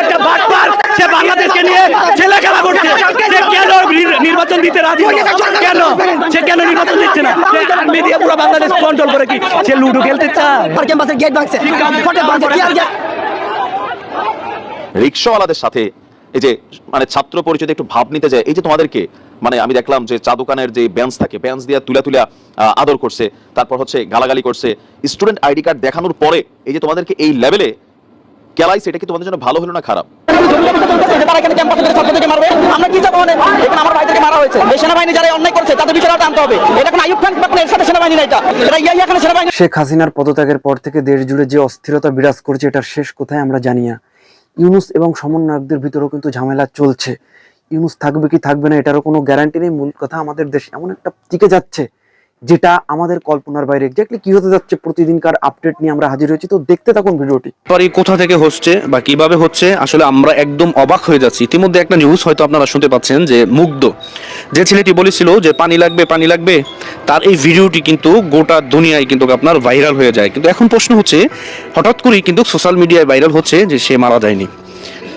একটা বাটপার সে বাংলাদেশকে নিয়ে ছেলে খেলা করছে। সে কেন নির্বাচন দিতে রাজি কেন? সে কেন নির্বাচন দিচ্ছে না? সে আর্মি দিয়ে পুরো বাংলাদেশ কন্ট্রোল করে কি? সে লুডো খেলতে চায়। ক্যাম্পাসের গেট ভাঙছে। রিক্সাওয়ালাদের সাথে এই যে মানে ছাত্র পরিচয় একটু ভাব নিতে যায় এই যে তোমাদেরকে মানে আমি দেখলাম যে চা দোকানের যে বেঞ্চ থাকে বেঞ্চ দিয়ে তুলা তুলা আহ, আদর করছে তারপর হচ্ছে গালাগালি করছে। স্টুডেন্ট আইডি কার্ড দেখানোর পরে এই যে তোমাদেরকে এই লেভেলে কেলাই সেটা কি তোমাদের জন্য ভালো হলো না খারাপ? তারা এখানে ক্যাম্পাসে ছাত্রদেরকে মারবে আমরা কি যাব মানে? এখানে আমার ভাইদেরকে মারা হয়েছে। এই সেনাবাহিনী যারা অন্যায় করছে তাদের বিষয়টা আনতে হবে। এটা কোনো আইয়ুব খান এর সাথে সেনাবাহিনী না এটা। এটা ইয়া এখানে সেনাবাহিনী। শেখ হাসিনার পদত্যাগের পর থেকে দেশ জুড়ে যে অস্থিরতা বিরাজ করছে এটার শেষ কোথায় আমরা জানি না। ইউনুস এবং সমন্বয়কদের ভিতরেও কিন্তু ঝামেলা চলছে। ইউনুস থাকবে কি থাকবে না এটারও কোনো গ্যারান্টি নেই। মূল কথা আমাদের দেশ এমন একটা টিকে যাচ্ছে। যেটা আমাদের কল্পনার বাইরে। এক্স্যাক্টলি কি হতে যাচ্ছে প্রতিদিনকার আপডেট নিয়ে আমরা হাজির হয়েছি, তো দেখতে থাকুন ভিডিওটি। পরে কোথা থেকে হচ্ছে বা কীভাবে হচ্ছে, আসলে আমরা একদম অবাক হয়ে যাচ্ছি। ইতিমধ্যে একটা নিউজ হয়তো আপনারা শুনতে পাচ্ছেন যে মুগ্ধ। যে ছেলেটি বলেছিল যে, পানি লাগবে পানি লাগবে। তার এই ভিডিওটি কিন্তু গোটা দুনিয়ায় কিন্তু আপনার ভাইরাল হয়ে যায়। কিন্তু এখন প্রশ্ন হচ্ছে, হঠাৎ করেই কিন্তু সোশ্যাল মিডিয়ায় ভাইরাল হচ্ছে যে সে মারা যায়নি।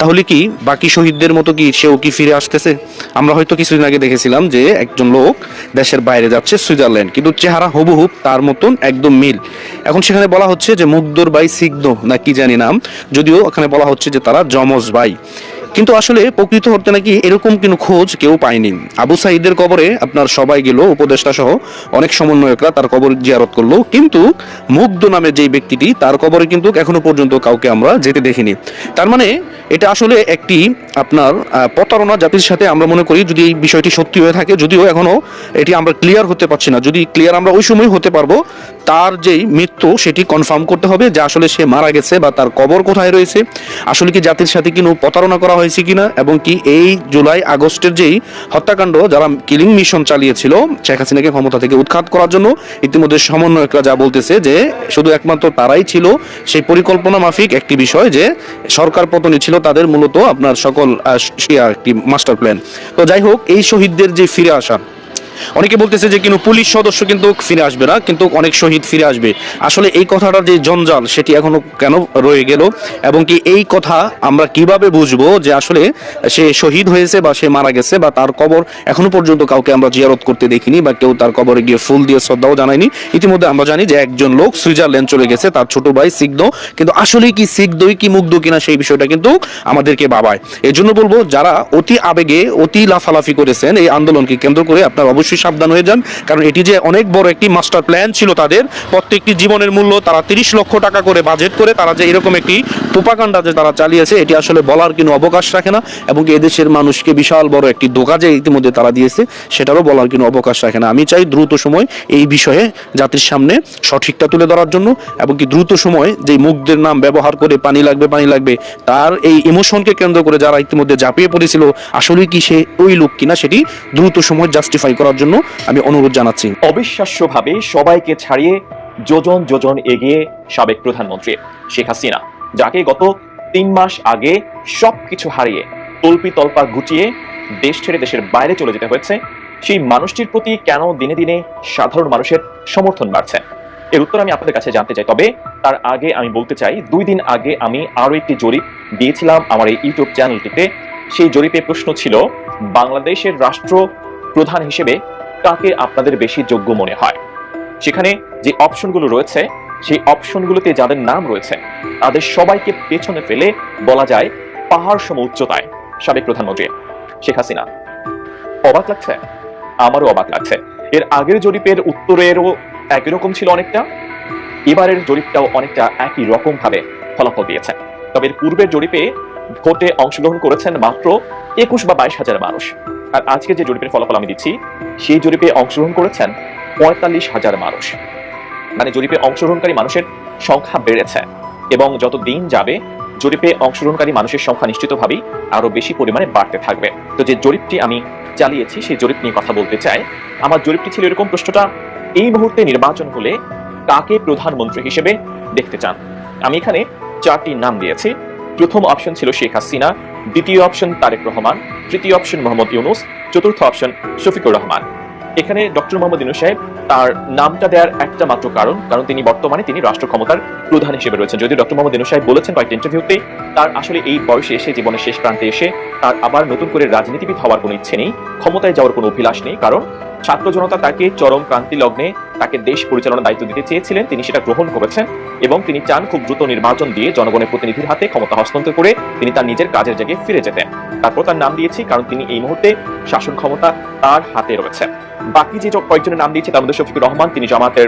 তাহলে কি বাকি শহীদদের মতো কি সেও কি ফিরে আসতেছে? আমরা হয়তো কিছুদিন আগে দেখেছিলাম যে একজন লোক দেশের বাইরে যাচ্ছে সুইজারল্যান্ড, কিন্তু চেহারা হুবহুব তার মতন একদম মিল। এখন সেখানে বলা হচ্ছে যে মুগ্ধর বাই সিগ্ধ না কি জানি নাম, যদিও ওখানে বলা হচ্ছে যে তারা যমজ ভাই। কিন্তু আসলে প্রকৃত হতে নাকি এরকম কোনো খোঁজ কেউ পায়নি। আবু সাইদের কবরে আপনার সবাই গেল, উপদেষ্টা সহ অনেক সমন্বয়করা তার কবর জিয়ারত করল। কিন্তু মুগ্ধ নামে যেই ব্যক্তিটি, তার কবরে কিন্তু এখনও পর্যন্ত কাউকে আমরা যেতে দেখিনি। তার মানে এটা আসলে একটি আপনার প্রতারণা জাতির সাথে আমরা মনে করি, যদি এই বিষয়টি সত্যি হয়ে থাকে, যদিও এখনও এটি আমরা ক্লিয়ার হতে পারছি না। যদি ক্লিয়ার আমরা ওই সময় হতে পারব, তার যেই মৃত্যু, সেটি কনফার্ম করতে হবে যে আসলে সে মারা গেছে বা তার কবর কোথায় রয়েছে। আসলে কি জাতির সাথে কোনো প্রতারণা করা হয়েছে কিনা এবং কি এই জুলাই আগস্টের যেই হত্যাকাণ্ড যারা কিলিং মিশন চালিয়েছিল, শেখ হাসিনাকে ক্ষমতা থেকে উৎখাত করার জন্য ইতিমধ্যে সমন্বয়করা যা বলতেছে যে শুধু একমাত্র তারাই ছিল, সেই পরিকল্পনা মাফিক একটি বিষয় যে সরকার পতনই ছিল তাদের মূলত আপনার সকল একটি মাস্টার প্ল্যান। তো যাই হোক, এই শহীদদের যে ফিরে আসা অনেকে বলতেছে যে কিন্তু পুলিশ সদস্য কিন্তু ফিরে আসবে না, কিন্তু অনেক শহীদ ফিরে আসবে। আসলে এই কথাটা যে জঞ্জাল, সেটি এখনও কেন রয়ে গেল? এবং কি এই কথা আমরা কীভাবে বুঝব যে আসলে সে শহীদ হয়েছে বা সে মারা গেছে বা তার কবর এখনও পর্যন্ত কাউকে আমরা জিয়ারত করতে দেখিনি বা কেউ তার কবরে গিয়ে ফুল দিয়ে শ্রদ্ধাও জানায়নি। ইতিমধ্যে আমরা জানি যে একজন লোক সুইজারল্যান্ড চলে গেছে, তার ছোট ভাই সিগদ। কিন্তু আসলে কি সিগদই কি মুগ্ধ কিনা সেই বিষয়টা কিন্তু আমাদেরকে বাবায় এই জন্য বলব, যারা অতি আবেগে, অতি লাফালাফি করেছেন এই আন্দোলনকে কেন্দ্র করে আপনার অবশ্যই সাবধান হয়ে যান। কারণ এটি যে অনেক বড় একটি মাস্টার প্ল্যান ছিল তাদের, প্রত্যেকটি জীবনের মূল্য তারা তিরিশ লক্ষ টাকা করে বাজেট করে তারা যে এরকম একটি প্রোপাকাণ্ডা যে তারা চালিয়েছে, এটি আসলে বলার কোনো অবকাশ রাখে না এবং এদেশের মানুষকে বিশাল বড় একটি ধোকা যে ইতিমধ্যে তারা দিয়েছে, সেটারও বলার কোনো অবকাশ রাখে না। আমি চাই দ্রুত সময় এই বিষয়ে জাতির সামনে সঠিকটা তুলে ধরার জন্য এবং কি দ্রুত সময় যে মুগ্ধের নাম ব্যবহার করে পানি লাগবে পানি লাগবে, তার এই ইমোশনকে কেন্দ্র করে যারা ইতিমধ্যে ঝাঁপিয়ে পড়েছিল, আসলে কি সে ওই লোক কিনা সেটি দ্রুত সময় জাস্টিফাই করার জন্য আমি অনুরোধ জানাচ্ছি। অবিশ্বাস্যভাবে সবাইকে ছাড়িয়ে যোজন যোজন এগিয়ে সাবেক প্রধানমন্ত্রী শেখ হাসিনা, যাকে গত তিন মাস আগে সবকিছু হারিয়ে তল্পি তল্পা গুটিয়ে দেশ ছেড়ে দেশের বাইরে চলে যেতে হয়েছে, সেই মানুষটির প্রতি কেন দিনে দিনে সাধারণ মানুষের সমর্থন বাড়ছে? এর উত্তর আমি আপনাদের কাছে জানতে চাই, তবে তার আগে আমি বলতে চাই, দুই দিন আগে আমি আরও একটি জরিপ দিয়েছিলাম আমার এই ইউটিউব চ্যানেলটিতে। সেই জরিপে প্রশ্ন ছিল, বাংলাদেশের রাষ্ট্র প্রধান হিসেবে কাকে আপনাদের বেশি যোগ্য মনে হয়? সেখানে যে অপশনগুলো রয়েছে, সেই অপশনগুলোতে যাদের নাম রয়েছে, তাদের সবাইকে পেছনে ফেলে বলা যায় পাহাড় সম উচ্চতায়, সাবেক প্রধানমন্ত্রী শেখ হাসিনা। অবাক লাগছে? আমারও অবাক লাগছে। এর আগের জরিপের উত্তরেরও একই রকম ছিল অনেকটা, এবারের জরিপটাও অনেকটা একই রকম ভাবে ফলাফল দিয়েছে। তবে এর পূর্বের জরিপে ভোটে অংশগ্রহণ করেছেন মাত্র একুশ বা বাইশ হাজার মানুষ। আর আজকে যে জরিপের ফলাফল আমি দিচ্ছি, সেই জরিপে অংশগ্রহণ করেছেন পঁয়তাল্লিশ হাজার মানুষ। মানে জরিপে অংশগ্রহণকারী মানুষের সংখ্যা বেড়েছে এবং যত দিন যাবে, জরিপে অংশগ্রহণকারী মানুষের সংখ্যা নিশ্চিতভাবেই আরও বেশি পরিমাণে বাড়তে থাকবে। তো যে জরিপটি আমি চালিয়েছি, সেই জরিপ নিয়ে কথা বলতে চাই। আমার জরিপটি ছিল এরকম প্রশ্নটা, এই মুহূর্তে নির্বাচন হলে কাকে প্রধানমন্ত্রী হিসেবে দেখতে চান? আমি এখানে চারটি নাম দিয়েছি। প্রথম অপশন ছিল শেখ হাসিনা, দ্বিতীয় অপশন তারেক রহমান, তৃতীয় অপশন মোহাম্মদ ইউনুস, চতুর্থ অপশন শফিকুর রহমান। এখানে ডক্টর মোহাম্মদ ইউনুস সাহেব তার নামটা দেওয়ার একটা মাত্র কারণ কারণ তিনি বর্তমানে তিনি রাষ্ট্র ক্ষমতার প্রধান হিসেবে রয়েছেন। যদি ডক্টর মোহাম্মদ ইউনুস সাহেব বলেছেন কয়েকটি ইন্টারভিউতে তার আসলে এই বয়সে এসে জীবনের শেষ প্রান্তে এসে তার আবার নতুন করে রাজনীতিবিদ হওয়ার কোনো ইচ্ছে নেই, ক্ষমতায় যাওয়ার কোনো অভিলাষ নেই, কারণ ছাত্র জনতা তাকে চরম ক্রান্তি লগ্নে তাকে দেশ পরিচালনার দায়িত্ব দিতে চেয়েছিলেন। তিনি সেটা গ্রহণ করেছেন এবং তিনি চান খুব দ্রুত নির্বাচন দিয়ে জনগণের প্রতিনিধির হাতে ক্ষমতা হস্তান্তর করে তিনি তার নিজের কাজের জায়গায় ফিরে যেতেন। তারপর তার নাম দিয়েছি কারণ তিনি এই মুহূর্তে শাসন ক্ষমতা তার হাতে রয়েছে। বাকি যে কয়েকজনের নাম দিয়েছে তার মধ্যে শফিকুর রহমান, তিনি জামাতের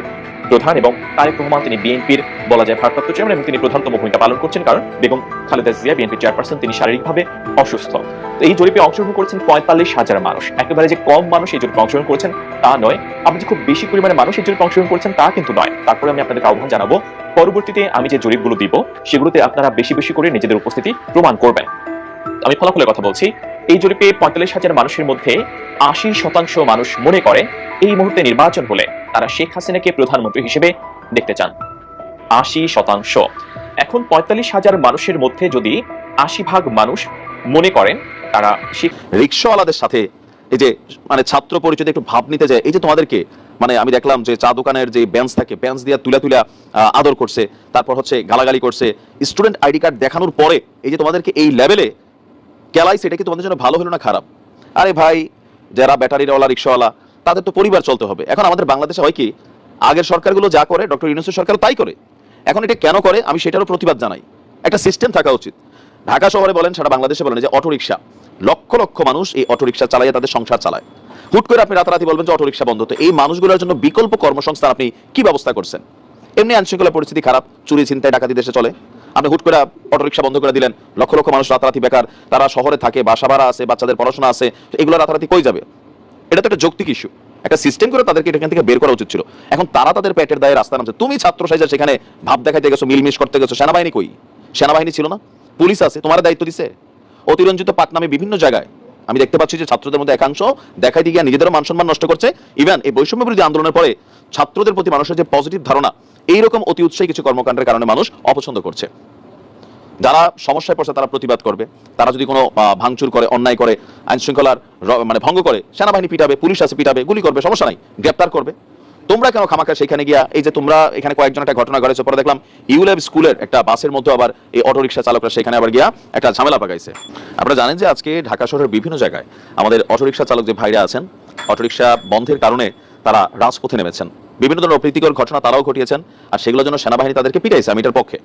প্রধান এবং তারেক রহমান, তিনি বিএনপির বলা যায় ভারপ্রাপ্ত চেয়ারম্যান এবং তিনি প্রধানতম ভূমিকা পালন করছেন কারণ বেগম খালেদা জিয়া বিএনপি চেয়ারপারসন, তিনি শারীরিকভাবে অসুস্থ। তো এই জরিপে অংশগ্রহণ করেছেন পঁয়তাল্লিশ হাজার মানুষ। একেবারে যে কম মানুষ এই জরিপে অংশগ্রহণ করেছেন তা নয়। আপনি যে খুব বেশি পরিমাণে মানুষ এই জরিপে অংশগ্রহণ করেছেন তা কিন্তু নয়। তারপরে আমি আপনাদের আহ্বান জানাব, পরবর্তীতে আমি যে জরিপগুলো দিব, সেগুলোতে আপনারা বেশি বেশি করে নিজেদের উপস্থিতি প্রমাণ করবেন। আমি ফলাফলের কথা বলছি, এই জরিপে পঁয়তাল্লিশ হাজার মানুষের মধ্যে আশি শতাংশ মানুষ মনে করে এই মুহূর্তে নির্বাচন হলে তারা শেখ হাসিনাকে প্রধানমন্ত্রী হিসেবে দেখতে চান। আশি শতাংশ। এখন পঁয়তাল্লিশ হাজার মানুষের মধ্যে যদি আশি ভাগ মানুষ মনে করেন তারা রিক্সাওয়ালাদের সাথে এই যে মানে ছাত্র পরিচয় একটু ভাব নিতে যায়, এই যে তোমাদেরকে মানে আমি দেখলাম যে চা দোকানের যে বেঞ্চ থাকে বেঞ্চ দিয়ে তুলা তুলা আদর করছে, তারপর হচ্ছে গালাগালি করছে স্টুডেন্ট আইডি কার্ড দেখানোর পরে এই যে তোমাদেরকে এই লেভেলে কেলাই সেটা কি তোমাদের জন্য ভালো হলো না খারাপ? আরে ভাই, যারা ব্যাটারিওয়ালা রিক্সাওয়ালা, তাদের তো পরিবার চলতে হবে। এখন আমাদের বাংলাদেশে হয় কি, আগের সরকারগুলো যা করে ডক্টর ইউনুসের সরকার তাই করে। এখন এটা কেন করে, আমি সেটারও প্রতিবাদ জানাই। একটা সিস্টেম থাকা উচিত। ঢাকা শহরে বলেন, সারা বাংলাদেশে বলেন, যে অটোরিকশা। লক্ষ লক্ষ মানুষ এই অটোরিকশা চালাইয়ে তাদের সংসার চালায়। হুট করে আপনি রাতারাতি বলবেন যে অটোরিকশা বন্ধ। তো এই মানুষগুলোর জন্য বিকল্প কর্মসংস্থান আপনি কি ব্যবস্থা করছেন? এমনি আইনশৃঙ্খলা পরিস্থিতি খারাপ, চুরি ছিনতাই ডাকাতি দেশে চলে। আপনি হুট করে অটোরিকশা বন্ধ করে দিলেন, লক্ষ লক্ষ মানুষ রাতারাতি বেকার, তারা শহরে থাকে, বাসা ভাড়া আছে, বাচ্চাদের পড়াশোনা আছে এগুলো রাতারাতি কই যাবে? এটা তো একটা যৌক্তিক ইস্যু একটা সিস্টেম করে তাদেরকে এখান থেকে বের করা উচিত ছিল। এখন তারা তাদের পেটের দায়ে রাস্তা নামছে। তুমি ছাত্র সাইজা সেখানে ভাব দেখাইতে গেছো, মিলমিশ করতে গেছো, সেনাবাহিনী কই? সেনাবাহিনী ছিল না। পুলিশ আছে, তোমার দায়িত্ব দিছে? অতিরঞ্জিত পাক নামে বিভিন্ন জায়গায়। আমি দেখতে পাচ্ছি যে ছাত্রদের মধ্যে একাংশ দেখাই দিয়ে নিজেদের মান সম্মান নষ্ট করছে। ইভেন এই বৈষম্য বিরোধী আন্দোলনের পরে ছাত্রদের প্রতি মানুষের যে পজিটিভ ধারণা, এইরকম অতি উৎসাহী কিছু কর্মকাণ্ডের কারণে মানুষ অপছন্দ করছে। যারা সমস্যায় পড়ছে তারা প্রতিবাদ করবে। তারা যদি কোনো ভাঙচুর করে, অন্যায় করে আইন শৃঙ্খলার মানে ভঙ্গ করে, সেনাবাহিনী পিটাবে, পুলিশ আছে পিটাবে, গুলি করবে, সমস্যা নাই, গ্রেপ্তার করবে। তোমরা কেন খামাখা সেখানে গিয়া, এই যে তোমরা এখানে কয়েকজন একটা ঘটনা ঘটেছে, পরে দেখলাম ইউলেব স্কুলের একটা বাসের মধ্যে আবার এই অটোরিকশা চালকরা সেখানে আবার গিয়া একটা ঝামেলা পাকাইছে। আপনারা জানেন যে আজকে ঢাকা শহরের বিভিন্ন জায়গায় আমাদের অটোরিকশা চালক যে ভাইরা আছেন, অটোরিকশা বন্ধের কারণে তারা রাজপথে নেমেছেন। বিভিন্ন ধরনের অপ্রীতিকর ঘটনা তারাও ঘটিয়েছেন, আর সেগুলোর জন্য সেনাবাহিনী তাদেরকে পিটাইছে, আমি এটার পক্ষে।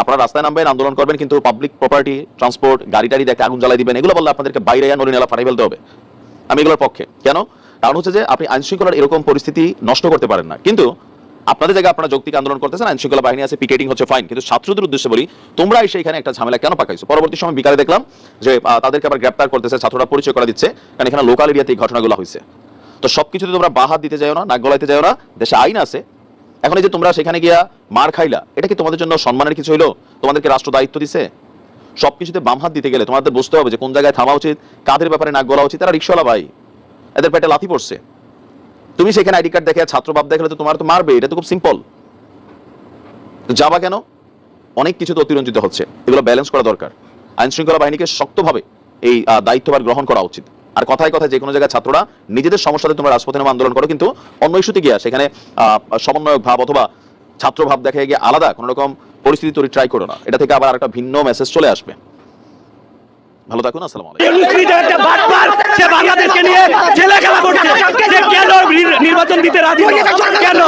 আপনারা রাস্তায় নামবেন, আন্দোলন করবেন, কিন্তু পাবলিক প্রপার্টি ট্রান্সপোর্ট গাড়ি টাড়ি দেখে আগুন জ্বালাই দিবেন, এগুলো বললে আপনাদেরকে বাইরে নড়ি নালা ফাটাই ফেলতে হবে। আমি এগুলোর পক্ষে। কেন? কারণ হচ্ছে যে আপনি আইন শৃঙ্খলার এরকম পরিস্থিতি নষ্ট করতে পারেন না। কিন্তু আপনাদের জায়গায় আপনারা যৌক্তিক আন্দোলন করতেছেন আইন শৃঙ্খলা বাহিনী আছে পিকেটিং হচ্ছে ফাইন কিন্তু ছাত্রদের উদ্দেশ্যে বলি, তোমরা এসে এখানে একটা ঝামেলা কেন পাকাইছো? পরবর্তী সময় বিকালে দেখলাম যে তাদেরকে আবার গ্রেপ্তার করতেছে, ছাত্ররা পরিচয় করে দিচ্ছে, কারণ এখানে লোকাল এরিয়াতে এই ঘটনাগুলো হয়েছে। তো সবকিছুতে তোমরা বাহাত দিতে যাও না, নাক গলাইতে যাও না, দেশে আইন আছে। এখন এই যে তোমরা সেখানে গিয়া মার খাইলা, এটা কি তোমাদের জন্য সম্মানের কিছু হইল? তোমাদেরকে রাষ্ট্র দায়িত্ব দিছে? সবকিছুতে বাম হাত দিতে গেলে তোমাদের বুঝতে হবে যে কোন জায়গায় থামা উচিত, কাদের ব্যাপারে নাক গলা উচিত, তারা রিক্সাওয়ালা ভাই। এদের পেটে লাথি পড়ছে। তুমি সেখানে আইডি কার্ড দেখে ছাত্র বাপ দেখলে তো তোমার তো মারবে, এটা তো খুব সিম্পল যাবা কেন? অনেক কিছু তো অতিরঞ্জিত হচ্ছে, এগুলো ব্যালেন্স করা দরকার। আইন শৃঙ্খলা বাহিনীকে শক্তভাবে এই দায়িত্বভার গ্রহণ করা উচিত। আর কথায় কথায় যে কোনো জায়গায় ছাত্ররা নিজেদের সমস্যাতে তোমরা রাজপথে নামে আন্দোলন করো, কিন্তু অন্য ইস্যুতে গিয়া সেখানে সমন্বয়ক ভাব অথবা ছাত্র ভাব দেখে গিয়ে আলাদা কোনো রকম পরিস্থিতি তৈরি ট্রাই করো না। এটা থেকে আবার একটা ভিন্ন মেসেজ চলে আসবে। ভালো থাকুন আসসালামু আলাইকুম। ইউনুস নিজে একটা বাটপার, সে বাংলাদেশকে নিয়ে ছেলে খেলা করছে। সে কেন নির্বাচন দিতে রাজি কেন?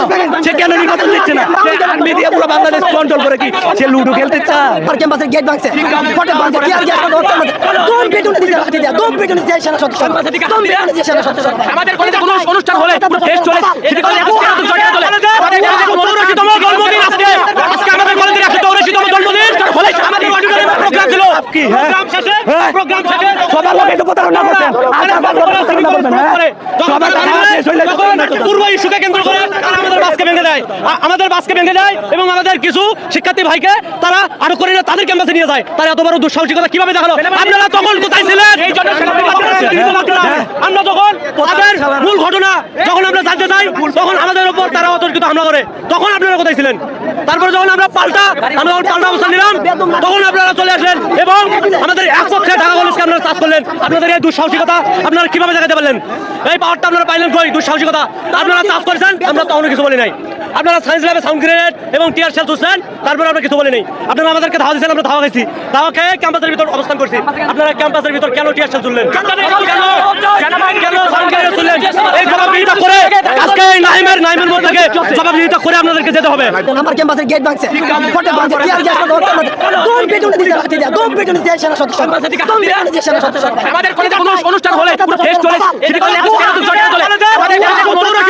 সে কেন নির্বাচন দিচ্ছে না? সে আর্মি দিয়ে পুরো বাংলাদেশ কন্ট্রোল করে কি? সে লুডো খেলতে চায়। আর ক্যাম্পাসের গেট ভাঙছে। ফটক ভাঙছে গ্যাস করে ওর মধ্যে দুম পিটুনি দিয়া দুম পিটুনি দিছে সেনা সদস্য। দুম পিটুনি দিছে সেনা সদস্য। আমাদের কলেজে কোনো অনুষ্ঠান হলে দেশ চলে। সেটি কলেজে সরকার চলে। আমাদের কলেজে জন্মদিন আজকে। আজকে আমাদের জন্মদিন। হলে আমাদের প্রোগ্রাম ছিল। প্রোগ্রাম শেষে প্রোগ্রাম শেষে সবার লোক একটু প্রতারণা করছেন আর সবার লোক প্রতারণা করবেন হ্যাঁ? সবার টাকা শেষ হইলে পূর্ব ইস্যুকে কেন্দ্র করে আমাদের বাসকে ভেঙে দেয়। আমাদের বাসকে ভেঙে দেয় এবং আমাদের কিছু শিক্ষার্থী ভাইকে তারা আরও করে তাদের ক্যাম্পাসে নিয়ে যায়। তারা এত বড় দুঃসাহসিকতা কীভাবে দেখাল? আপনারা তখন কোথায় ছিলেন? আমরা যখন তাদের মূল ঘটনা যখন আমরা জানতে চাই তখন আমাদের উপর তারা অতর্কিত হামলা করে। তখন আপনারা কোথায় ছিলেন? তারপর যখন আমরা পাল্টা আমরা পাল্টা অবস্থান নিলাম তখন আপনারা চলে আসলেন এবং আমাদের এক পক্ষে ঢাকা কলেজকে আপনারা চাষ করলেন। আপনাদের এই দুঃসাহসিকতা আপনারা কীভাবে দেখাতে পারলেন? এই পাওয়ারটা আপনারা পাইলেন কই? দুঃসাহসিকতা। আপনারা চাষ করেছেন আমরা তখনও কিছু বলি নাই। আপনারা সায়েন্স ল্যাবে সাউন্ড গ্রেনেড এবং টিয়ার সেল তুলছেন তারপরে আমরা কিছু বলি নাই। আপনারা আমাদেরকে ধাওয়া দিয়েছেন আমরা ধাওয়া খাইছি। ধাওয়া খেয়ে ক্যাম্পাসের ভিতর অবস্থান করছি। আপনারা ক্যাম্পাসের ভিতর কেন টিয়ার সেল তুললেন কেন কেন sound তুললেন? এই জবাবদিহিতা করে আজকে এই নাইমের নাইমের মধ্যে জবাবদিহিতা করে আপনাদেরকে যেতে হবে। আমার ক্যাম্পাসের গেট ভাঙছে। টিয়ার গ্যাস লাঠি দিয়া। দম পেটুনে দিয়ে সেনা সদস্য দম পেটুনে দিয়ে সেনা সদস্য আমাদের কলেজে কোনো অনুষ্ঠান হলে পুরো দেশ চলে সিটি কলেজে তেরোতম জনতা চলে। আমাদের কলেজে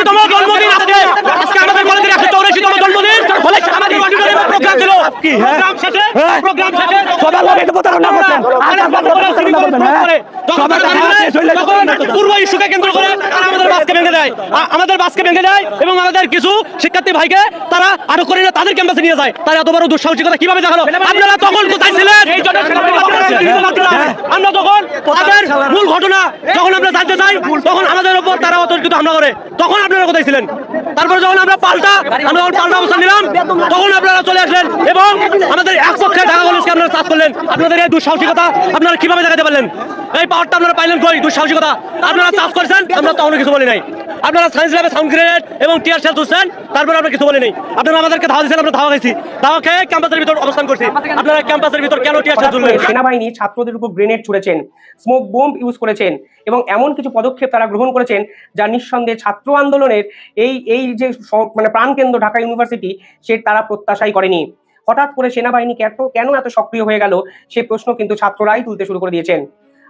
কোনো জন্মদিন আজকে। আজকে আমাদের কলেজের 184 তম জন্মদিন হলে আমাদের প্রোগ্রাম ছিল। কি প্রোগ্রাম শেষে প্রোগ্রাম শেষে সবার লোক এটা প্রতারণা করছেন। পূর্ব ইস্যুকে কেন্দ্র করে আমাদের বাসকে ভেঙে দেয় আমাদের বাসকে ভেঙে দেয় এবং আমাদের কিছু শিক্ষার্থী ভাইকে তারা আটক করে নিয়ে তাদের ক্যাম্পাসে নিয়ে যায়। তারা এত বড় দুঃসাহসিকতা কীভাবে দেখাল? আপনারা তখন কোথায় ছিলেন? আমরা তখন তাদের মূল ঘটনা যখন আমরা জানতে চাই তখন আমাদের উপর তারা অতর্কিত হামলা করে। তখন আপনারা কোথায় ছিলেন? তারপর যখন আমরা পাল্টা আমরা পাল্টা অবস্থান নিলাম তখন আপনারা চলে আসলেন এবং আমাদের এক পক্ষে ঢাকা কলেজকে আপনারা চাষ করলেন। আপনাদের এই দুঃসাহসিকতা আপনারা কীভাবে দেখাতে পারলেন? এই পাওয়ারটা আপনারা পাইলেন কই? দুঃসাহসিকতা। আপনারা চাষ করেছেন, আমরা তখনও কিছু বলি নাই। আপনারা সায়েন্স ল্যাবে সাউন্ড গ্রেনেড এবং টিয়ার সেল তুলছেন তারপরে আমরা কিছু বলি নাই আপনারা আমাদেরকে ধাওয়া দিয়েছেন, আমরা ধাওয়া খাইছি। ধাওয়া খেয়ে ক্যাম্পাসের ভিতর অবস্থান করছি। আপনারা ক্যাম্পাসের ভিতর কেন টিয়ার সেল তুললেন সেনাবাহিনী ছাত্রদের উপর গ্রেনেড ছুড়েছেন স্মোক বোম ইউজ করেছেন এবং এমন কিছু পদক্ষেপ তারা গ্রহণ করেছেন যা নিঃসন্দেহে ছাত্র আন্দোলনের এই এই যে মানে প্রাণকেন্দ্র ঢাকা ইউনিভার্সিটি, সে তারা প্রত্যাশাই করেনি। হঠাৎ করে সেনাবাহিনী কেন এত সক্রিয় হয়ে গেল, সে প্রশ্ন কিন্তু ছাত্ররাই তুলতে শুরু করে দিয়েছেন।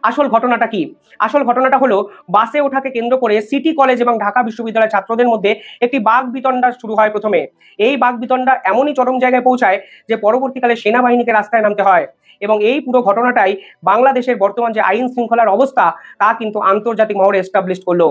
আসল ঘটনাটা কি? আসল ঘটনাটা হলো বাসে ওঠাকে কেন্দ্র করে সিটি কলেজ এবং ঢাকা বিশ্ববিদ্যালয়ের ছাত্রদের মধ্যে একটি বাঘ বিতণ্ডা শুরু হয় প্রথমে। এই বাঘ বিতণ্ডা এমনই চরম জায়গায় পৌঁছায় যে পরবর্তীকালে সেনাবাহিনীকে রাস্তায় নামতে হয় এবং এই পুরো ঘটনাটাই বাংলাদেশের বর্তমান যে আইন শৃঙ্খলার অবস্থা, তা কিন্তু আন্তর্জাতিক মহলে এস্টাবলিশ করল।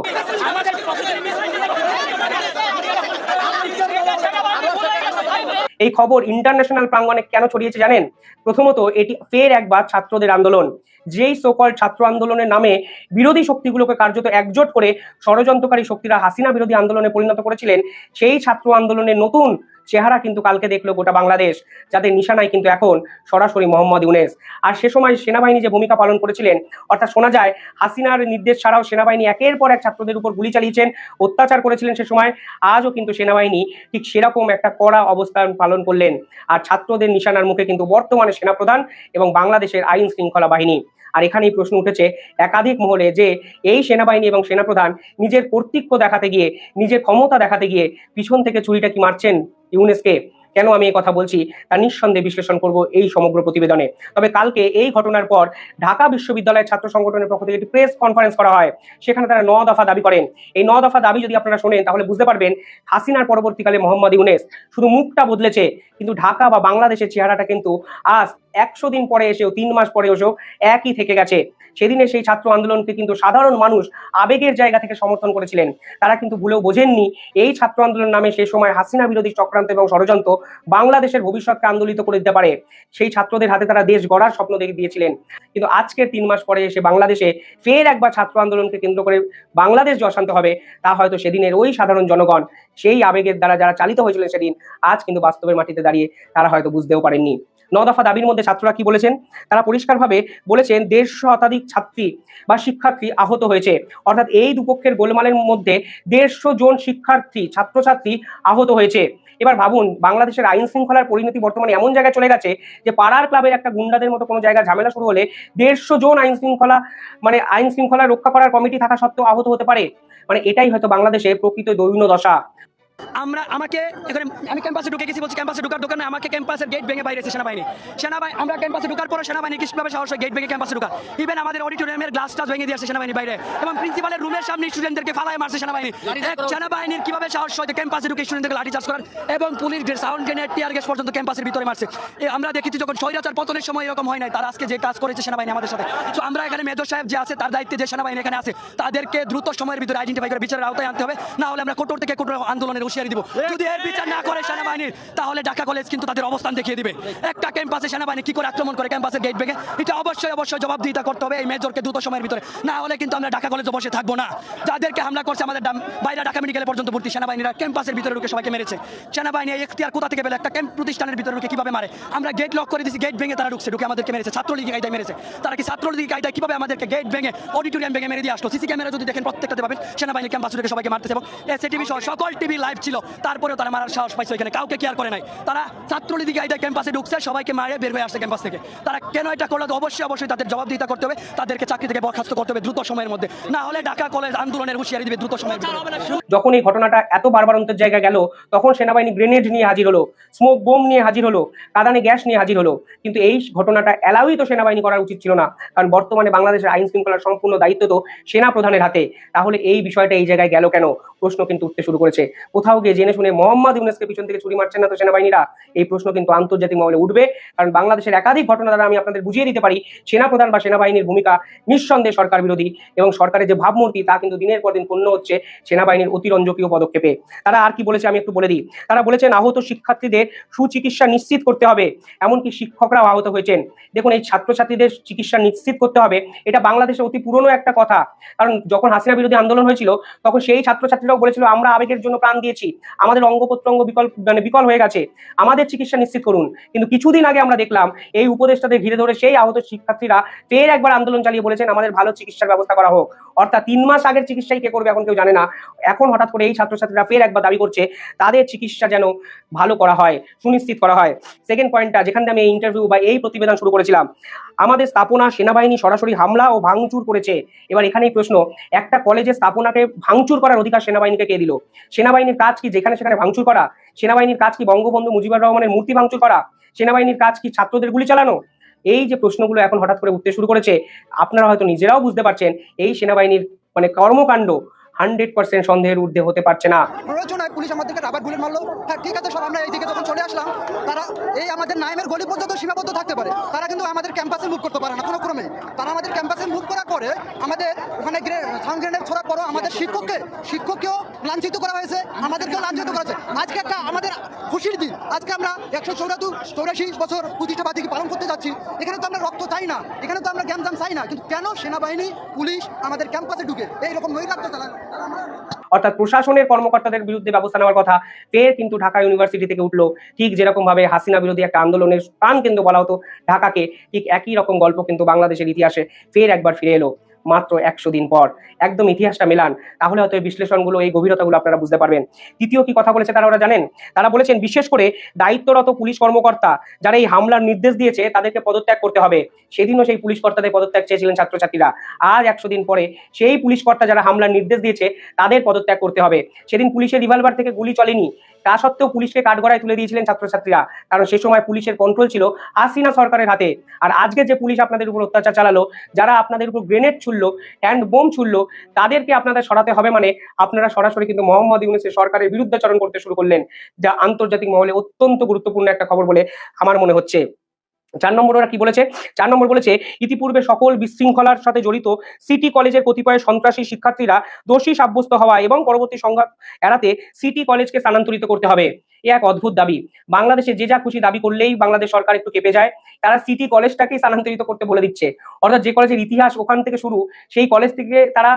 এই খবর ইন্টারন্যাশনাল প্রাঙ্গণে কেন ছড়িয়েছে জানেন? প্রথমত এটি ফের একবার ছাত্রদের আন্দোলন। যেই সকল ছাত্র আন্দোলনের নামে বিরোধী শক্তিগুলোকে কার্যত একজোট করে ষড়যন্ত্রকারী শক্তিরা হাসিনা বিরোধী আন্দোলনে পরিণত করেছিলেন, সেই ছাত্র আন্দোলনের নতুন চেহারা কিন্তু কালকে দেখল গোটা বাংলাদেশ, যাদের নিশানায় কিন্তু এখন সরাসরি মোহাম্মদ ইউনেস। আর সে সময় সেনাবাহিনী যে ভূমিকা পালন করেছিলেন, অর্থাৎ শোনা যায় হাসিনার নির্দেশ ছাড়াও সেনাবাহিনী একের পর এক ছাত্রদের উপর গুলি চালিয়েছেন, অত্যাচার করেছিলেন সে সময়, আজও কিন্তু সেনাবাহিনী ঠিক সেরকম একটা কড়া অবস্থান পালন করলেন। আর ছাত্রদের নিশানার মুখে কিন্তু বর্তমানে সেনাপ্রধান এবং বাংলাদেশের আইন শৃঙ্খলা বাহিনী। আর এখানেই প্রশ্ন উঠেছে একাধিক মহলে যে এই সেনাবাহিনী এবং সেনাপ্রধান নিজের কর্তৃত্ব দেখাতে গিয়ে, নিজের ক্ষমতা দেখাতে গিয়ে পিছন থেকে চুরিটা কি মারছেন ইউনেসকে? কেন আমি কথা বলছি তা নিঃসন্দেহে বিশ্লেষণ করব এই সমগ্র প্রতিবেদনে। তবে কালকে এই ঘটনার পর ঢাকা বিশ্ববিদ্যালয়ের ছাত্র সংগঠনের পক্ষ থেকে একটি প্রেস কনফারেন্স করা হয়। সেখানে তারা ন দফা দাবি করেন। এই ন দফা দাবি যদি আপনারা শোনেন, তাহলে বুঝতে পারবেন হাসিনার পরবর্তীকালে মোহাম্মদ ইউনেস শুধু মুখটা বদলেছে, কিন্তু ঢাকা বা বাংলাদেশের চেহারাটা কিন্তু আজ একশো দিন পরে এসেও, তিন মাস পরে এসেও একই থেকে গেছে। সেদিনে সেই ছাত্র আন্দোলনকে কিন্তু সাধারণ মানুষ আবেগের জায়গা থেকে সমর্থন করেছিলেন। তারা কিন্তু ভুলেও বোঝেননি, এই ছাত্র আন্দোলন নামে সেই সময় হাসিনা বিরোধী চক্রান্ত এবং ষড়যন্ত্র বাংলাদেশের ভবিষ্যৎকে আন্দোলিত করে দিতে পারে। সেই ছাত্রদের হাতে তারা দেশ গড়ার স্বপ্ন দেখে দিয়েছিলেন। কিন্তু আজকের তিন মাস পরে এসে বাংলাদেশে ফের একবার ছাত্র আন্দোলনকে কেন্দ্র করে বাংলাদেশ যে হবে, তা হয়তো সেদিনের ওই সাধারণ জনগণ, সেই আবেগের দ্বারা যারা চালিত হয়েছিলেন সেদিন, আজ কিন্তু বাস্তবের মাটিতে দাঁড়িয়ে তারা হয়তো বুঝতেও পারেননি। ন দফা দাবির মধ্যে ছাত্ররা কি বলেছেন? তারা পরিষ্কারভাবে বলেছেন দেড়শো শতাধিক ছাত্রী বা শিক্ষার্থী আহত হয়েছে। অর্থাৎ এই দুপক্ষের গোলমালের মধ্যে দেড়শো জন শিক্ষার্থী, ছাত্রছাত্রী আহত হয়েছে। এবার ভাবুন, বাংলাদেশের আইন শৃঙ্খলার পরিণতি বর্তমানে এমন জায়গায় চলে গেছে যে পাড়ার ক্লাবের একটা গুন্ডাদের মতো কোনো জায়গায় ঝামেলা শুরু হলে দেড়শো জন আইন শৃঙ্খলা মানে আইন শৃঙ্খলা রক্ষা করার কমিটি থাকা সত্ত্বেও আহত হতে পারে। মানে এটাই হয়তো বাংলাদেশে প্রকৃত দৈন্য দশা। আমরা আমাকে এখানে আমি ক্যাম্পাসে ঢুকে গেছি বলছি ক্যাম্পাসে ঢুকার দোকানে আমাকে ক্যাম্পাসের গেট ভেঙে বাইরে সেনাবাহিনী। সেনাবাহিনী আমরা ক্যাম্পাসে ঢুকার পরে সেনাবাহিনী কীভাবে সাহস গেট ভেঙে ক্যাম্পাসে ঢুকা ইভেন আমাদের অডিটোরিয়ামের গ্লাস টাস ভেঙে দিয়েছে সেনাবাহিনী বাইরে। এবং প্রিন্সিপালের রুমের সামনে স্টুডেন্টদেরকে ফালায় মারছে সেনাবাহিনী। এক সেনাবাহিনীর কীভাবে সাহস হয় ক্যাম্পাসে ঢুকে স্টুডেন্টদেরকে লাঠি চার্জ করার? এবং police sound grenade tear gas পর্যন্ত ক্যাম্পাসের ভিতরে মারছে। আমরা দেখেছি যখন স্বৈরাচার পতনের সময় এরকম হয় নাই তারা আজকে যে কাজ করেছে সেনাবাহিনী আমাদের সাথে। তো আমরা এখানে মেজর সাহেব যে আছে তার দায়িত্বে যে সেনাবাহিনী এখানে আছে তাদেরকে দ্রুত সময়ের ভিতরে আইডেন্টিফাই করে বিচারের আওতায় আনতে হবে। না হলে আমরা কঠোর থেকে কঠোর আন্দোলনের হুঁশিয়ারি দিব। যদি এর বিচার না করে সেনাবাহিনীর, তাহলে ঢাকা কলেজ কিন্তু তাদের অবস্থান দেখিয়ে দিবে। একটা ক্যাম্পাসে সেনাবাহিনী কি করে আক্রমণ করে ক্যাম্পাসের গেট ভেঙে? এটা অবশ্যই অবশ্যই জবাবদিহিতা করতে হবে এই মেজরকে দ্রুত সময়ের ভিতরে। না হলে কিন্তু আমরা ঢাকা কলেজে বসে থাকব না। যাদেরকে হামলা করছে আমাদের বাইরে ঢাকা মেডিকেলে পর্যন্ত ভর্তি সেনাবাহিনীরা ক্যাম্পাসের ভিতরে ঢুকে সবাইকে মেরেছে। সেনাবাহিনী এই এখতিয়ার কোথা থেকে পেলে? একটা ক্যাম্প প্রতিষ্ঠানের ভিতরে ঢুকে কীভাবে মারে? আমরা গেট লক করে দিয়েছি গেট ভেঙে তারা ঢুকছে, ঢুকে আমাদেরকে মেরেছে। ছাত্রলীগ গাইডায় মেরেছে। তারা কি ছাত্রলীগ গাইডায় কীভাবে আমাদেরকে গেট ভেঙে অডিটোরিয়াম ভেঙে মেরে দিয়ে আসলো? সিসি ক্যামেরা যদি দেখেন প্রত্যেকটাতে পাবেন। সেনাবাহিনী ক্যাম্পাস ঢুকে সবাইকে মারতেছে এবং এসএ টিভি সহ সকল টিভি লাইভ ছিল, তারপরেও তারা মারার সাহস পাইছে এখানে কাউকে কেয়ার করে নাই। তারা ছাত্রলীগ গাইডায় ক্যাম্পাসে ঢুকছে, সবাইকে মারে বের হয়ে আসছে ক্যাম্পাস থেকে। তারা কেন এটা করল? অবশ্যই অবশ্যই তাদের জবাবদিহিতা করতে হবে। তাদেরকে চাকরি থেকে বরখাস্ত করতে হবে দ্রুত সময়ের মধ্যে। না হলে ঢাকা কলেজ আন্দোলনের হুঁশিয়ারি দিবে দ্রুত ভিতরে। যখন এই ঘটনাটা এত বারবারন্তের জায়গায় গেল, তখন সেনাবাহিনী গ্রেনেড নিয়ে হাজির হলো স্মোক বোম নিয়ে হাজির হলো, কাদানে গ্যাস নিয়ে হাজির হলো। কিন্তু এই ঘটনাটা এলাউই তো সেনাবাহিনী করা উচিত ছিল না। কারণ বর্তমানে বাংলাদেশের আইন শৃঙ্খলার সম্পূর্ণ দায়িত্ব তো সেনা প্রধানের হাতে। তাহলে এই বিষয়টা এই জায়গায় গেল কেন? প্রশ্ন কিন্তু উঠতে শুরু করেছে। কোথাও গিয়ে জেনে শুনে মোহাম্মদ ইউনেসকে পিছন থেকে ছুরি মারছেন না তো সেনাবাহিনীরা? এই প্রশ্ন কিন্তু আন্তর্জাতিক মহলে উঠবে। কারণ বাংলাদেশের একাধিক ঘটনা দ্বারা আমি আপনাদের বুঝিয়ে দিতে পারি, সেনাপ্রধান বা সেনাবাহিনীর ভূমিকা নিঃসন্দেহে সরকার বিরোধী এবং সরকারের যে ভাবমূর্তি তা কিন্তু দিনের পর দিন পূর্ণ হচ্ছে সেনাবাহিনীর অতিরঞ্জকীয় পদক্ষেপে। তারা আর কি বলেছে আমি একটু বলে দিই। তারা বলেছেন আহত শিক্ষার্থীদের সুচিকিৎসা নিশ্চিত করতে হবে, এমনকি শিক্ষকরাও আহত হয়েছেন। দেখুন, এই ছাত্রছাত্রীদের চিকিৎসা নিশ্চিত করতে হবে, এটা বাংলাদেশে অতি পুরনো একটা কথা। কারণ যখন হাসিনা বিরোধী আন্দোলন হয়েছিল, তখন সেই ছাত্রছাত্রীরাও বলেছিল, আমরা আবেগের জন্য প্রাণ দিয়েছি। আমাদের অঙ্গ প্রত্যঙ্গ বিকল মানে বিকল হয়ে গেছে। আমাদের চিকিৎসা নিশ্চিত করুন। কিন্তু কিছুদিন আগে আমরা দেখলাম, এই উপদেষ্টাদের ঘিরে ধরে সেই আহত শিক্ষার্থীরা ফের একবার আন্দোলন চালিয়ে বলেছেন, আমাদের ভালো চিকিৎসার ব্যবস্থা করা হোক। অর্থাৎ তিন মাস আগের চিকিৎসাই কে করবে এখন কেউ জানে না। এখন হঠাৎ করে এই ছাত্রছাত্রীরা ফের একবার দাবি করছে, তাদের চিকিৎসা যেন ভালো করা হয়, সুনিশ্চিত করা হয়। সেকেন্ড পয়েন্টটা যেখান আমি এই ইন্টারভিউ বা এই প্রতিবেদন শুরু করেছিলাম, আমাদের স্থাপনা, সেনাবাহিনী সরাসরি হামলা ও ভাঙচুর করেছে। এবার এখানেই প্রশ্ন, একটা কলেজের স্থাপনাকে ভাঙচুর করার অধিকার সেনাবাহিনীকে কে দিল? সেনাবাহিনীর কাজ কি যেখানে সেখানে ভাঙচুর করা? সেনাবাহিনীর কাজ কি বঙ্গবন্ধু মুজিবুর রহমানের মূর্তি ভাঙচুর করা? সেনাবাহিনীর কাজ কি ছাত্রদের গুলি চালানো? এই যে প্রশ্নগুলো এখন হঠাৎ করে উঠতে শুরু করেছে, আপনারা হয়তো নিজেরাও বুঝতে পারছেন, এই সেনাবাহিনীর মানে কর্মকাণ্ড হান্ড্রেড পার্সেন্ট সন্দেহের ঊর্ধ্বে হতে পারছে না। প্রয়োজন হয় পুলিশ আমাদেরকে রাবার বুলেট মারলো। হ্যাঁ ঠিক আছে, সব আমরা এইদিকে যখন চলে আসলাম, তারা এই আমাদের নাইমের গলি পর্যন্ত সীমাবদ্ধ থাকতে পারে। তারা কিন্তু আমাদের ক্যাম্পাসে মুভ করতে পারে না, কোনো ক্রমে। তারা আমাদের ক্যাম্পাসে মুভ করার পরে আমাদের ওখানে সাউন্ড গ্রেনেড ছোড়ার পরও আমাদের শিক্ষককে শিক্ষককেও লাঞ্ছিত করা হয়েছে, আমাদেরকেও লাঞ্ছিত করা হয়েছে। আজকে একটা আমাদের খুশির দিন। আজকে আমরা একশো চৌরাত্তর, চৌরাশি বছর প্রতিষ্ঠাবাদীকে পালন করতে যাচ্ছি। এখানে তো আমরা রক্ত চাই না, এখানে তো আমরা গ্যামজাম চাই না। কিন্তু কেন সেনাবাহিনী, পুলিশ আমাদের ক্যাম্পাসে ঢুকে? এইরকম নৈরাজ্য চালায়। অর্থাৎ প্রশাসনের কর্মকর্তাদের বিরুদ্ধে ব্যবস্থা নেওয়ার কথা ফের কিন্তু ঢাকা ইউনিভার্সিটি থেকে উঠল। ঠিক যেরকম ভাবে হাসিনা বিরোধী একটা আন্দোলনের প্রাণ কেন্দ্র বলা হতো ঢাকাকে, ঠিক একই রকম গল্প কিন্তু বাংলাদেশের ইতিহাসে ফের একবার ফিরে এলো। মাত্র একশো দিন পর। একদম ইতিহাসটা মেলান। তাহলে হয়তো এই বিশ্লেষণগুলো, এই গভীরতাগুলো আপনারা বুঝতে পারবেন। তৃতীয় কি কথা বলেছে তারা ওরা জানেন? তারা বলেছেন, বিশেষ করে দায়িত্বরত পুলিশ কর্মকর্তা যারা এই হামলার নির্দেশ দিয়েছে, তাদেরকে পদত্যাগ করতে হবে। সেদিনও সেই পুলিশ কর্তাদের পদত্যাগ চেয়েছিলেন ছাত্রছাত্রীরা। আজ একশো দিন পরে সেই পুলিশ কর্তা যারা হামলার নির্দেশ দিয়েছে, তাদের পদত্যাগ করতে হবে। সেদিন পুলিশের রিভলভার থেকে গুলি চলেনি। তা সত্ত্বেও পুলিশকে কাঠগড়ায় তুলে দিয়েছিলেন ছাত্রছাত্রীরা। কারণ সে সময় পুলিশের কন্ট্রোল ছিল হাসিনা সরকারের হাতে। আর আজকে যে পুলিশ আপনাদের উপর অত্যাচার চালালো, যারা আপনাদের উপর গ্রেনেড ছুড়ল হ্যান্ড বোম ছুড়ল, তাদেরকে আপনাদের সরাতে হবে মানে আপনারা সরাসরি কিন্তু মোহাম্মদ ইউনুসের সরকারের বিরুদ্ধাচরণ করতে শুরু করলেন। যা আন্তর্জাতিক মহলে অত্যন্ত গুরুত্বপূর্ণ একটা খবর বলে আমার মনে হচ্ছে। চার নম্বর ওরা কি বলেছে? চার নম্বর বলেছে, ইতিপূর্বে সকল বিশৃঙ্খলার সাথে জড়িত সিটি কলেজের কতিপয় সন্ত্রাসী শিক্ষার্থীরা দোষী সাব্যস্ত হওয়া এবং পরবর্তী সংঘাত এড়াতে সিটি কলেজকে স্থানান্তরিত করতে হবে। এ এক অদ্ভুত দাবি। বাংলাদেশে যে যা খুশি দাবি করলেই বাংলাদেশ সরকার একটু কেঁপে যায়। তারা সিটি কলেজটাকেই স্থানান্তরিত করতে বলে দিচ্ছে। অর্থাৎ যে কলেজের ইতিহাস ওখান থেকে শুরু, সেই কলেজ থেকে তারা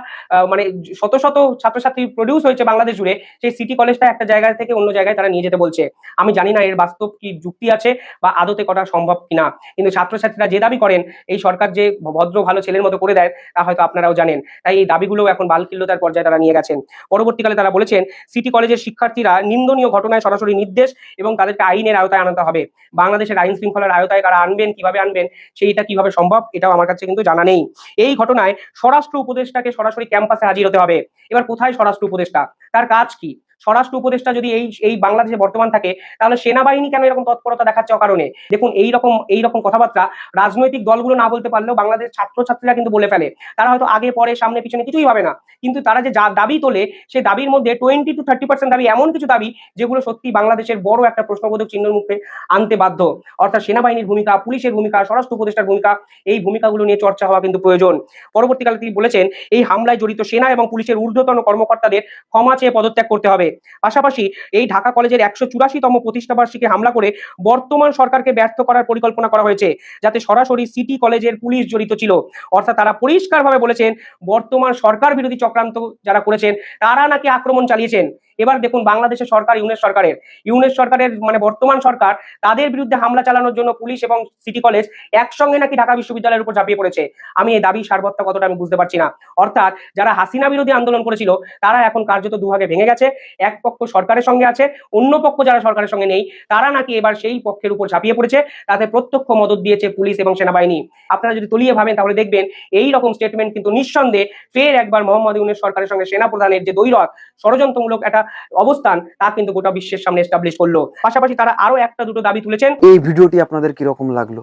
মানে শত শত ছাত্রছাত্রী প্রডিউস হয়েছে বাংলাদেশ জুড়ে, সেই সিটি কলেজটা একটা জায়গা থেকে অন্য জায়গায় তারা নিয়ে যেতে বলছে। আমি জানি না এর বাস্তব কি যুক্তি আছে বা আদতে করা সম্ভব কিনা, কিন্তু ছাত্রছাত্রীরা যে দাবি করেন, এই সরকার যে ভদ্র ভালো ছেলের মতো করে দেয়, তা হয়তো আপনারাও জানেন। তাই এই দাবিগুলো এখন বালকিল্যতার পর্যায়ে তারা নিয়ে গেছেন। পরবর্তীকালে তারা বলেছেন সিটি কলেজের শিক্ষার্থীরা নিন্দনীয় ঘটনায় সরাসরি নির্দেশ এবং তাদেরকে আইনের আওতায় আনতে হবে। বাংলাদেশের আইন শৃঙ্খলার আওতায় তারা আনবেন, কীভাবে আনবেন, সেইটা কীভাবে সম্ভব, এটাও আমার কাছে কিন্তু জানা নেই। এই ঘটনায় স্বরাষ্ট্র উপদেষ্টাকে সরাসরি ক্যাম্পাসে হাজির হতে হবে। এবার কোথায় স্বরাষ্ট্র উপদেষ্টা? তার কাজ কি? স্বরাষ্ট্র উপদেষ্টা যদি এই এই বাংলাদেশে বর্তমান থাকে, তাহলে সেনাবাহিনী কেন এরকম তৎপরতা দেখাচ্ছে অকারণে? দেখুন, এই রকম এই রকম কথাবার্তা রাজনৈতিক দলগুলো না বলতে পারলেও বাংলাদেশ ছাত্রছাত্রীরা কিন্তু বলে ফেলে। তারা হয়তো আগে, পরে, সামনে, পিছনে কিছুই ভাবে না। কিন্তু তারা যে যা- দাবি তোলে, সেই দাবির মধ্যে টোয়েন্টি টু থার্টি পার্সেন্ট দাবি এমন কিছু দাবি, যেগুলো সত্যি বাংলাদেশের বড় একটা প্রশ্নবোধক চিহ্নের মুখে আনতে বাধ্য। অর্থাৎ সেনাবাহিনীর ভূমিকা, পুলিশের ভূমিকা, স্বরাষ্ট্র উপদেষ্টার ভূমিকা, এই ভূমিকাগুলো নিয়ে চর্চা হওয়া কিন্তু প্রয়োজন। পরবর্তীকালে তিনি বলেছেন, এই হামলায় জড়িত সেনা এবং পুলিশের ঊর্ধ্বতন কর্মকর্তাদের ক্ষমা চেয়ে পদত্যাগ করতে হবে। পাশাপাশি এই ঢাকা কলেজের একশো চুরাশিতম প্রতিষ্ঠা বার্ষিকী হামলা করে বর্তমান সরকারকে ব্যর্থ করার পরিকল্পনা করা হয়েছে, যাতে সরাসরি সিটি কলেজের পুলিশ জড়িত ছিল। অর্থাৎ তারা পরিষ্কারভাবে বলেছেন, বর্তমান সরকার বিরোধী চক্রান্ত যারা করেছেন, তারা নাকি আক্রমণ চালিয়েছেন। এবার দেখুন বাংলাদেশের সরকার, ইউনেস সরকারের। ইউনেস সরকারের মানে বর্তমান সরকার, তাদের বিরুদ্ধে হামলা চালানোর জন্য পুলিশ এবং সিটি কলেজ একসঙ্গে নাকি ঢাকা বিশ্ববিদ্যালয়ের উপর ঝাঁপিয়ে পড়েছে। আমি এই দাবি সারবত্তা কতটা আমি বুঝতে পারছি না। অর্থাৎ যারা হাসিনা বিরোধী আন্দোলন করেছিল, তারা এখন কার্যত দুভাগে ভেঙে গেছে। এক পক্ষ সরকারের সঙ্গে আছে, অন্য পক্ষ যারা সরকারের সঙ্গে নেই, তারা নাকি এবার সেই পক্ষের উপর ঝাঁপিয়ে পড়েছে, তাতে প্রত্যক্ষ মদত দিয়েছে পুলিশ এবং সেনাবাহিনী। আপনারা যদি তলিয়ে ভাবেন তাহলে দেখবেন এই রকম স্টেটমেন্ট কিন্তু নিঃসন্দেহে ফের একবার মোহাম্মদ ইউনের সরকারের সঙ্গে সেনা প্রধানের যে দৈরথ ষড়যন্ত্রমূলক একটা অবস্থান, তা কিন্তু গোটা বিশ্বের সামনে এস্টাবলিশ করল। পাশাপাশি তারা আরও একটা দুটো দাবি তুলেছেন। এই ভিডিওটি আপনাদের কীরকম লাগল?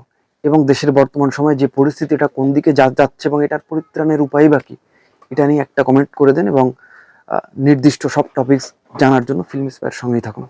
এবং দেশের বর্তমান সময়ে যে পরিস্থিতি, এটা কোন দিকে যা, যাচ্ছে এবং এটার পরিত্রাণের উপায় বাকি এটা নিয়ে একটা কমেন্ট করে দেন এবং নির্দিষ্ট সব টপিকস জানার জন্য ফিল্ম স্পেয়ার সঙ্গেই থাকুন।